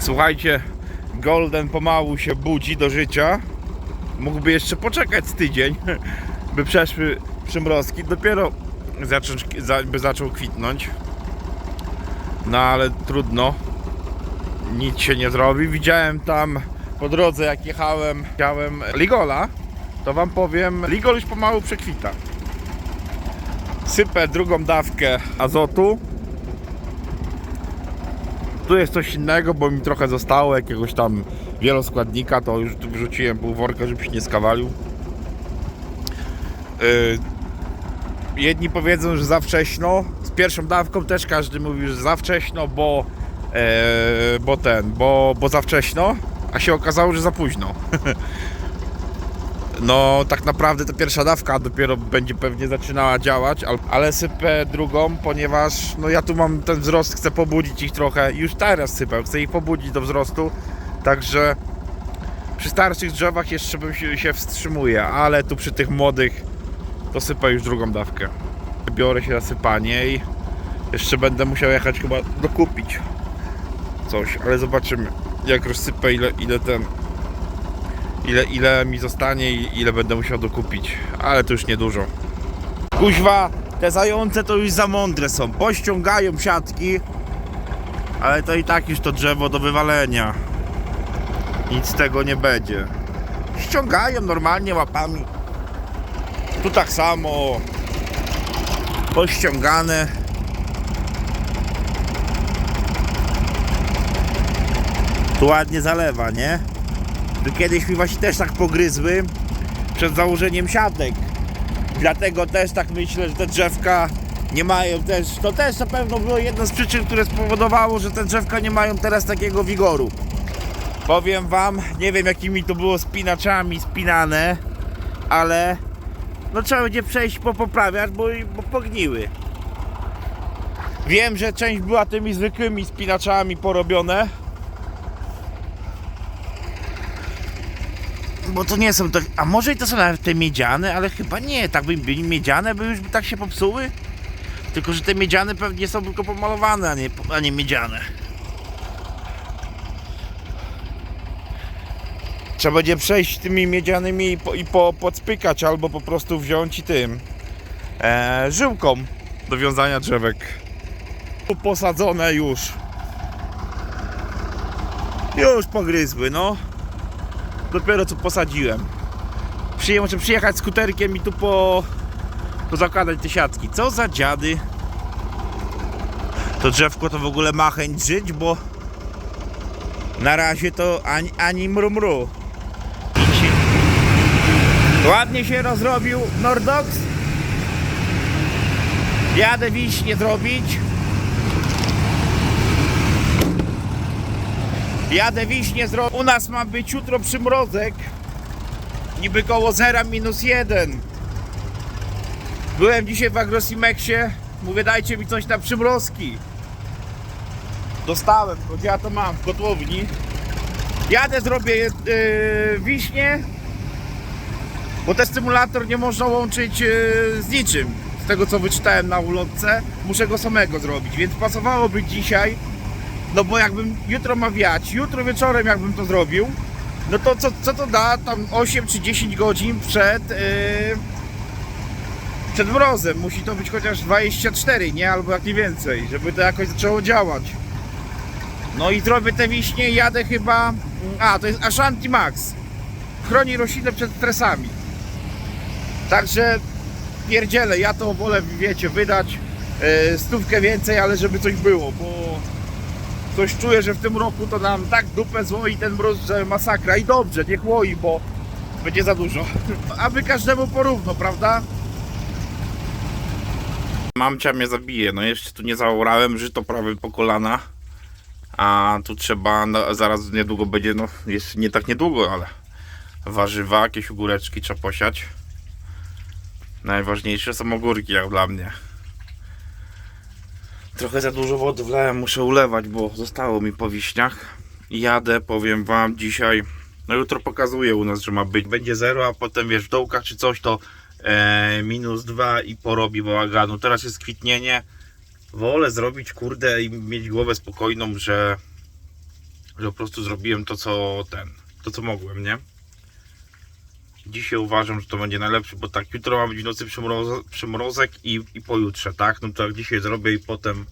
Słuchajcie, Golden pomału się budzi do życia. Mógłby jeszcze poczekać z tydzień, by przeszły przymrozki. Dopiero zacząć, za- by zaczął kwitnąć. No ale trudno. Nic się nie zrobi. Widziałem tam po drodze, jak jechałem, jechałem Ligola, to wam powiem, Ligol już pomału przekwita. Sypę drugą dawkę azotu. Tu jest coś innego, bo mi trochę zostało jakiegoś tam wieloskładnika, to już tu wrzuciłem pół worka, żeby się nie skawalił. Yy, jedni powiedzą, że za wcześnie. Z pierwszą dawką też każdy mówi, że za wcześnie, bo, e, bo ten, bo, bo za wcześnie, a się okazało, że za późno. No, tak naprawdę ta pierwsza dawka dopiero będzie pewnie zaczynała działać, al- ale sypę drugą, ponieważ no ja tu mam ten wzrost, chcę pobudzić ich trochę. Już teraz sypę, chcę ich pobudzić do wzrostu, także przy starszych drzewach jeszcze bym się, wstrzymuje, ale tu przy tych młodych to sypę już drugą dawkę. Biorę się za sypanie i jeszcze będę musiał jechać chyba dokupić coś, ale zobaczymy jak rozsypę ile, ile ten ile, ile mi zostanie i ile będę musiał dokupić, ale to już niedużo. Kuźwa, te zające to już za mądre są, pościągają siatki, ale to i tak już to drzewo do wywalenia. Nic z tego nie będzie. Ściągają normalnie łapami. Tu tak samo. Pościągane. Tu ładnie zalewa, nie? Kiedyś mi właśnie też tak pogryzły przed założeniem siatek. Dlatego też tak myślę, że te drzewka nie mają też. To też na pewno było jedna z przyczyn, które spowodowało, że te drzewka nie mają teraz takiego wigoru. Powiem wam, nie wiem jakimi to było spinaczami spinane, ale no trzeba będzie przejść po poprawiać, bo, bo pogniły. Wiem, że część była tymi zwykłymi spinaczami porobione, Bo to nie są to. A może i to są nawet te miedziane, ale chyba nie. Tak by byli miedziane, by już by tak się popsuły. Tylko, że te miedziane pewnie są tylko pomalowane, a nie, a nie miedziane. Trzeba będzie przejść tymi miedzianymi i, po, i po, podspykać, albo po prostu wziąć i tym e, żyłką do wiązania drzewek. Posadzone już. Już pogryzły, no dopiero co posadziłem. Przyjechał, muszę przyjechać skuterkiem i tu po, zakładać te siatki. Co za dziady. To drzewko to w ogóle ma chęć żyć, bo na razie to ani, ani mru mru. Ładnie się rozrobił Nordox. Jadę wiśnie zrobić. Jadę wiśnie zrobić. U nas ma być jutro przymrozek. Niby koło 0 minus 1. Byłem dzisiaj w Agrosimexie. Mówię, dajcie mi coś na przymrozki. Dostałem, choć ja to mam w kotłowni. Jadę, zrobię yy, wiśnie. Bo ten stymulator nie można łączyć yy, z niczym. Z tego co wyczytałem na ulotce. Muszę go samego zrobić, więc pasowałoby dzisiaj no bo jakbym jutro ma wiać, jutro wieczorem jakbym to zrobił, no to co, co to da tam 8 czy 10 godzin przed, yy, przed mrozem? Musi to być chociaż 24, nie? Albo jak nie więcej, żeby to jakoś zaczęło działać. No i zrobię te wiśnie, jadę chyba... A, to jest Ashanti Max. Chroni roślinę przed stresami. Także pierdzielę, ja to wolę, wiecie, wydać yy, stówkę więcej, ale żeby coś było, bo coś czuję, że w tym roku to nam tak dupę złoi ten mróz, że masakra i dobrze, niech łoi, bo będzie za dużo. Aby każdemu porówno, prawda? Mamcia mnie zabije, no jeszcze tu nie zaorałem, żyto prawie po kolana. A tu trzeba, no, zaraz niedługo będzie, no jeszcze nie tak niedługo, ale warzywa, jakieś ogóreczki trzeba posiać. Najważniejsze są ogórki jak dla mnie. Trochę za dużo wody wlałem, muszę ulewać, bo zostało mi po wiśniach. Jadę, powiem wam dzisiaj. No jutro pokazuję u nas, że ma być. Będzie 0, a potem wiesz w dołkach czy coś to e, minus 2 i porobi bałaganu. Teraz jest kwitnienie. Wolę zrobić kurde i mieć głowę spokojną, że że po prostu zrobiłem to, co ten, to, co mogłem, nie? Dzisiaj uważam, że to będzie najlepszy, bo tak, jutro ma być w nocy przymroz, przymrozek i, i pojutrze, tak? No to jak dzisiaj zrobię i potem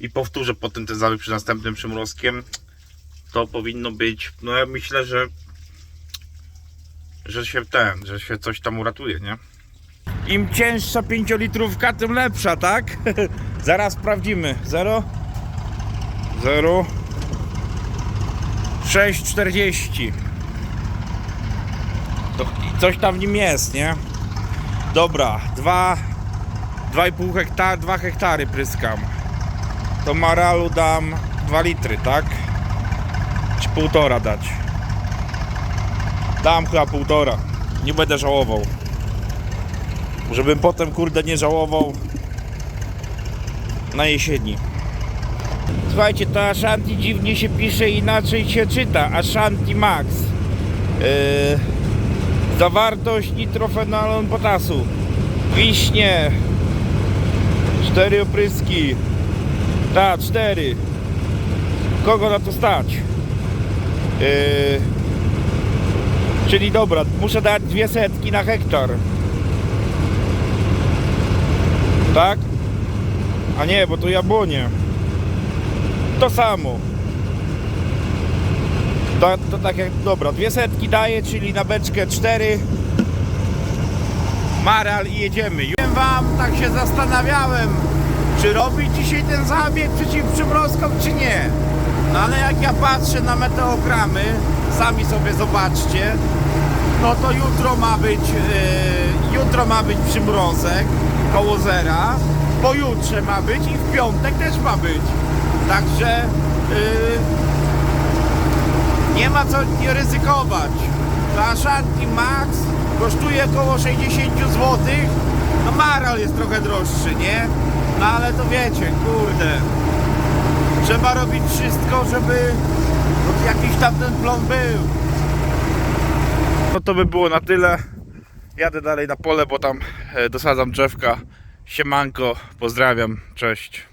i powtórzę potem ten zabieg przy następnym przymrozkiem, to powinno być, no ja myślę, że że się ten, że się coś tam uratuje, nie? Im cięższa 5 litrówka, tym lepsza, tak? Zaraz sprawdzimy. 0 0 6,40 to i coś tam w nim jest, nie? Dobra, 2 2,5 hektara, 2 hektary pryskam. To maralu dam 2 litry, tak? Czy półtora dać? Dam chyba półtora. Nie będę żałował. Żebym potem kurde nie żałował na jesieni. Słuchajcie, to Ashanti dziwnie się pisze inaczej się czyta. Ashanti Max. Yy, zawartość nitrofenolon potasu. Wiśnie. Cztery opryski. Ta, cztery. Kogo na to stać? Yy, czyli dobra, muszę dać dwie setki na hektar. Tak? A nie, bo to jabłonie. To samo. To, to tak jak, dobra, dwie setki daję, czyli na beczkę cztery. Maral i jedziemy. Powiem wam, tak się zastanawiałem, czy robić dzisiaj ten zabieg przeciw przymrozkom, czy nie. No ale jak ja patrzę na meteogramy, sami sobie zobaczcie, no to jutro ma być, yy, jutro ma być przymrozek koło zera, pojutrze ma być i w piątek też ma być. Także yy, nie ma co nie ryzykować. To Ashanti Max kosztuje około 60 zł. No Maral jest trochę droższy, nie? No ale to wiecie, kurde. Trzeba robić wszystko, żeby jakiś tam ten plon był. No to by było na tyle. Jadę dalej na pole, bo tam e, dosadzam drzewka. Siemanko, pozdrawiam, cześć.